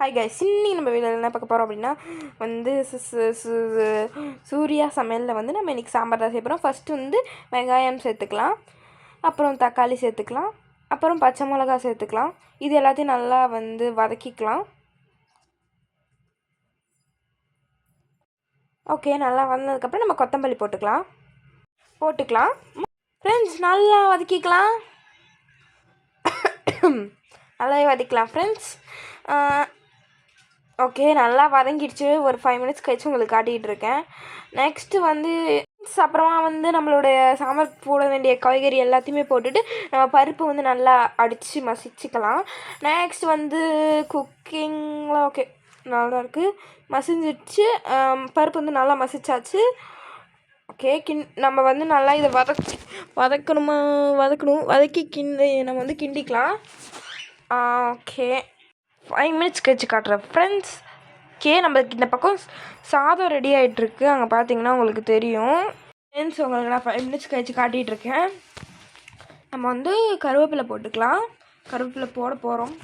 Hi guys இன்னைக்கு நம்ம வீட்டில் என்ன பார்க்க போகிறோம் அப்படின்னா வந்து சு- சூர்யா சமையலில் வந்து நம்ம இன்றைக்கி சாம்பார் தான் செய்ய போகிறோம் ஃபஸ்ட்டு வந்து வெங்காயம் சேர்த்துக்கலாம் அப்புறம் தக்காளி சேர்த்துக்கலாம் அப்புறம் பச்சை மிளகா சேர்த்துக்கலாம். இது எல்லாத்தையும் நல்லா வந்து வதக்கிக்கலாம். ஓகே நல்லா வந்ததுக்கப்புறம் நம்ம கொத்தமல்லி போட்டுக்கலாம். போட்டுக்கலாம். ஃப்ரெண்ட்ஸ் நல்லா வதக்கிக்கலாம். நல்லாவே வதக்கலாம் ஃப்ரெண்ட்ஸ் ஓகே நல்லா வதங்கிடுச்சு. ஒரு ஃபைவ் மினிட்ஸ் கழிச்சு உங்களுக்கு காட்டிகிட்டு இருக்கேன். நெக்ஸ்ட்டு வந்து அப்புறமா வந்து நம்மளுடைய சாம்பார் போட வேண்டிய காய்கறி எல்லாத்தையுமே போட்டுட்டு நம்ம பருப்பு வந்து நல்லா அடித்து மசிச்சுக்கலாம். நெக்ஸ்ட் வந்து குக்கிங்கில் ஓகே நல்லா இருக்குது மசிஞ்சிடுச்சு. பருப்பு வந்து நல்லா மசிச்சாச்சு. ஓகே கிண் நம்ம வந்து நல்லா இதை வதக் வதக்கணுமா வதக்கணும் வதக்கி கிண்டி நம்ம வந்து கிண்டிக்கலாம். ஓகே ஃபைவ் மினிட்ஸ் கழிச்சு காட்டுறேன். ஃப்ரெண்ட்ஸ் கே நம்ம இந்த பக்கம் சாதம் ரெடி ஆகிட்டுருக்கு அங்கே பார்த்தீங்கன்னா உங்களுக்கு தெரியும். ஃப்ரெண்ட்ஸ் உங்களுக்கு நான் ஃபைவ் மினிட்ஸ் கழிச்சு காட்டிகிட்ருக்கேன் நம்ம வந்து கருவேப்பிலை போட்டுக்கலாம். கருவேப்பிலை போட போகிறோம்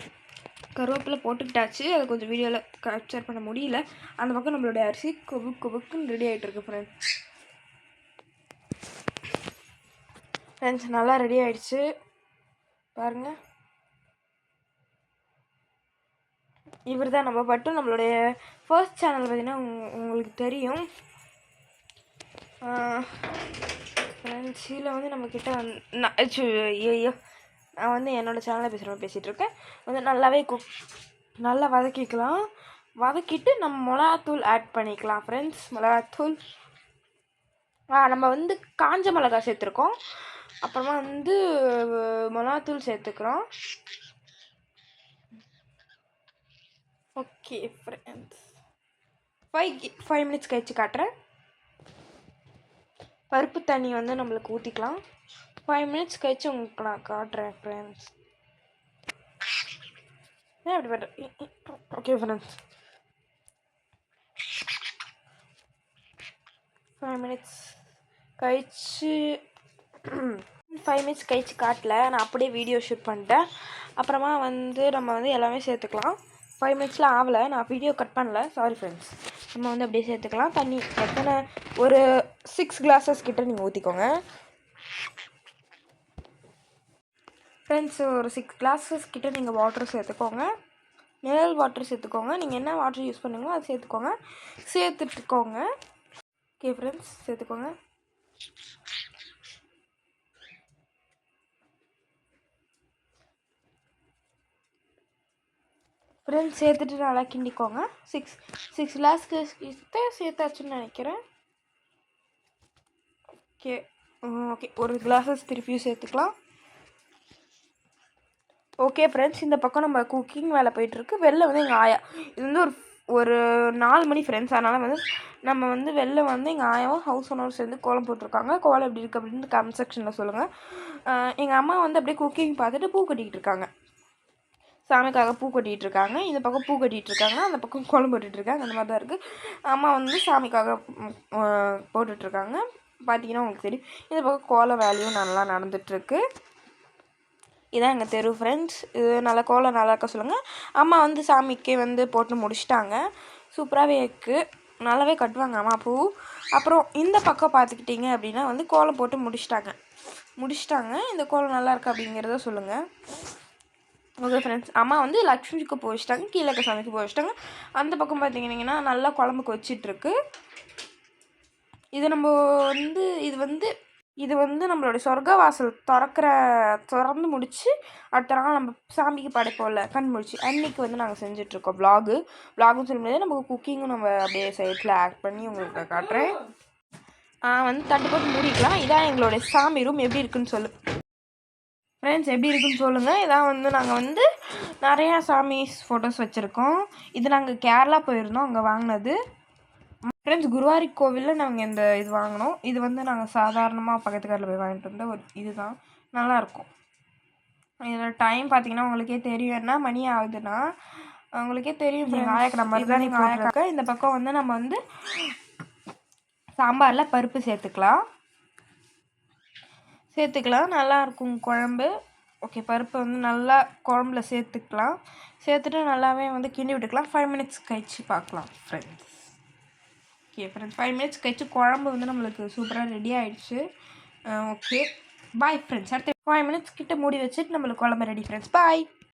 கருவேப்பிலை போட்டுக்கிட்டாச்சு. அதை கொஞ்சம் வீடியோவில் கேப்சர் பண்ண முடியல. அந்த பக்கம் நம்மளுடைய அரிசி கொபு கொபுக்குன்னு ரெடி ஆகிட்டுருக்கு ஃப்ரெண்ட்ஸ் ஃப்ரெண்ட்ஸ் நல்லா ரெடி ஆகிடுச்சு பாருங்கள் இவர் தான் நம்ம பட்டு நம்மளுடைய ஃபர்ஸ்ட் சேனல் பார்த்தீங்கன்னா உங்களுக்கு தெரியும். ஃப்ரெண்ட்ஸ் இதில் வந்து நம்மக்கிட்ட வந்து நான் ஐயோ நான் வந்து என்னோடய சேனலில் பேசுகிறோம் பேசிகிட்டு இருக்கேன். வந்து நல்லாவே குக் நல்லா வதக்கிக்கலாம். வதக்கிட்டு நம்ம மிளகாத்தூள் ஆட் பண்ணிக்கலாம் ஃப்ரெண்ட்ஸ் மிளகாத்தூள். ஆ நம்ம வந்து காஞ்ச மிளகா சேர்த்துருக்கோம். அப்புறமா வந்து மிளகாத்தூள் சேர்த்துக்கிறோம். Okay friends five five minutes கழிச்சு காட்டுறேன். பருப்பு தண்ணி வந்து நம்மளுக்கு ஊற்றிக்கலாம் ஃபைவ் மினிட்ஸ் கழிச்சு உங்களுக்கு நான் காட்டுறேன் ஃப்ரெண்ட்ஸ் ஏன் அப்படி பண்ணுறேன் ஓகே ஃப்ரெண்ட்ஸ் ஃபைவ் மினிட்ஸ் கழிச்சு ஃபைவ் மினிட்ஸ் கழிச்சு காட்டல. நான் அப்படியே வீடியோ ஷூட் பண்ணிட்டேன். அப்புறமா வந்து நம்ம வந்து எல்லாமே சேர்த்துக்கலாம். ஃபைவ் மினிட்ஸில் ஆகலை. நான் வீடியோ கட் பண்ணல. சாரி ஃப்ரெண்ட்ஸ் நம்ம வந்து அப்படியே சேர்த்துக்கலாம். தண்ணி எத்தனை? ஒரு சிக்ஸ் கிளாஸஸ் கிட்ட நீங்கள் ஊற்றிக்கோங்க ஃப்ரெண்ட்ஸ் ஒரு சிக்ஸ் கிளாஸஸ் கிட்ட நீங்கள் வாட்டர் சேர்த்துக்கோங்க. மினரல் வாட்டர் சேர்த்துக்கோங்க. நீங்கள் என்ன வாட்டர் யூஸ் பண்ணுங்களோ அதை சேர்த்துக்கோங்க. சேர்த்துட்டுக்கோங்க. ஓகே ஃப்ரெண்ட்ஸ் சேர்த்துக்கோங்க. ஃப்ரெண்ட்ஸ் சேர்த்துட்டு நல்லா கிண்டிக்கோங்க. சிக்ஸ் சிக்ஸ் கிளாஸ்க்கு கிட்ட சேர்த்தாச்சுன்னு நினைக்கிறேன். ஓகே ஓகே ஒரு கிளாஸஸ் திருப்பியும் சேர்த்துக்கலாம். ஓகே ஃப்ரெண்ட்ஸ் இந்த பக்கம் நம்ம குக்கிங் வேலை போயிட்டுருக்கு. வெளில வந்து எங்கள் ஆயா இது வந்து ஒரு ஒரு நாலு மணி ஃப்ரெண்ட்ஸ் அதனால் வந்து நம்ம வந்து வெளில வந்து எங்கள் ஆயாவும் ஹவுஸ் ஓனரும் சேர்ந்து கோலம் போட்டிருக்காங்க. கோலம் எப்படி இருக்குது அப்படின்னு கமெண்ட் செக்ஷனில் சொல்லுங்கள் எங்கள் அம்மா வந்து அப்படியே குக்கிங் பார்த்துட்டு பூ கட்டிக்கிட்டு இருக்காங்க. சாமிக்காக பூ கட்டிகிட்டு இருக்காங்க இந்த பக்கம் பூ கட்டிகிட்டு இருக்காங்க அந்த பக்கம் கோலம் இருக்காங்க அந்த மாதிரி தான் இருக்குது அம்மா வந்து சாமிக்காக போட்டுட்ருக்காங்க பார்த்தீங்கன்னா உங்களுக்கு தெரியும். இந்த பக்கம் கோலம் வேலையும் நல்லா நடந்துகிட்ருக்கு இதான் எங்கள் தெரு ஃப்ரெண்ட்ஸ் இது நல்லா கோலம் நல்லா இருக்க சொல்லுங்கள் அம்மா வந்து சாமிக்கே வந்து போட்டு முடிச்சிட்டாங்க. சூப்பராகவே இருக்குது நல்லாவே கட்டுவாங்க அம்மா பூ. அப்புறம் இந்த பக்கம் பார்த்துக்கிட்டிங்க அப்படின்னா வந்து கோலம் போட்டு முடிச்சிட்டாங்க. முடிச்சிட்டாங்க. இந்த கோலம் நல்லா இருக்கு அப்படிங்கிறத சொல்லுங்கள் ஓகே ஃப்ரெண்ட்ஸ் அம்மா வந்து லக்ஷ்மிக்கு போய் கீழே இருக்க சாமிக்கு போய் அந்த பக்கம் பார்த்தீங்கன்னா நல்லா குழம்புக்கு வச்சிட்ருக்கு இது நம்ம வந்து இது வந்து இது வந்து நம்மளோட சொர்க்க வாசல் திறக்கிற திறந்து முடித்து அடுத்த நாள் நம்ம சாமிக்கு படைப்போம்ல கண் முடிச்சு அன்னைக்கு வந்து நாங்கள் செஞ்சிட்ருக்கோம் ப்ளாகு ப்ளாகுன்னு சொல்ல முடியாது குக்கிங்கும் நம்ம அப்படியே சைட்டில் ஆட் பண்ணி உங்களுக்கு காட்டுறேன். வந்து தட்டு போட்டு மூடிக்கலாம். இதான் எங்களோட சாமி ரூம் எப்படி இருக்குன்னு சொல்லு ஃப்ரெண்ட்ஸ் எப்படி இருக்குன்னு சொல்லுங்கள் இதான் வந்து நாங்கள் வந்து நிறையா சாமி ஃபோட்டோஸ் வச்சுருக்கோம். இது நாங்கள் கேரளா போயிருந்தோம் அங்கே வாங்கினது. ஃப்ரெண்ட்ஸ் குருவாரி கோவிலில் நாங்கள் இந்த இது வாங்கினோம். இது வந்து நாங்கள் சாதாரணமாக பக்கத்து கடையில் போய் வாங்கிட்டு வந்த ஒரு இதுதான். நல்லாயிருக்கும் இதில் டைம் பார்த்தீங்கன்னா உங்களுக்கே தெரியும். என்ன மணி ஆகுதுன்னா உங்களுக்கே தெரியும் ஆயக்கிற மாதிரி தான் நீங்கள் இந்த பக்கம் வந்து நம்ம வந்து சாம்பாரில் பருப்பு சேர்த்துக்கலாம். சேர்த்துக்கலாம். நல்லாயிருக்கும் குழம்பு. ஓகே பருப்பை வந்து நல்லா குழம்புல சேர்த்துக்கலாம். சேர்த்துட்டு நல்லாவே வந்து கிண்டி விட்டுக்கலாம். ஃபைவ் மினிட்ஸ் கழிச்சு பார்க்கலாம் friends okay friends five minutes கழிச்சு குழம்பு வந்து நம்மளுக்கு சூப்பராக ரெடி ஆகிடுச்சு ஓகே பாய் ஃப்ரெண்ட்ஸ் அடுத்து ஃபைவ் மினிட்ஸ் கிட்ட மூடி வச்சுட்டு நம்மளுக்கு குழம்பு ரெடி ஃப்ரெண்ட்ஸ் பாய்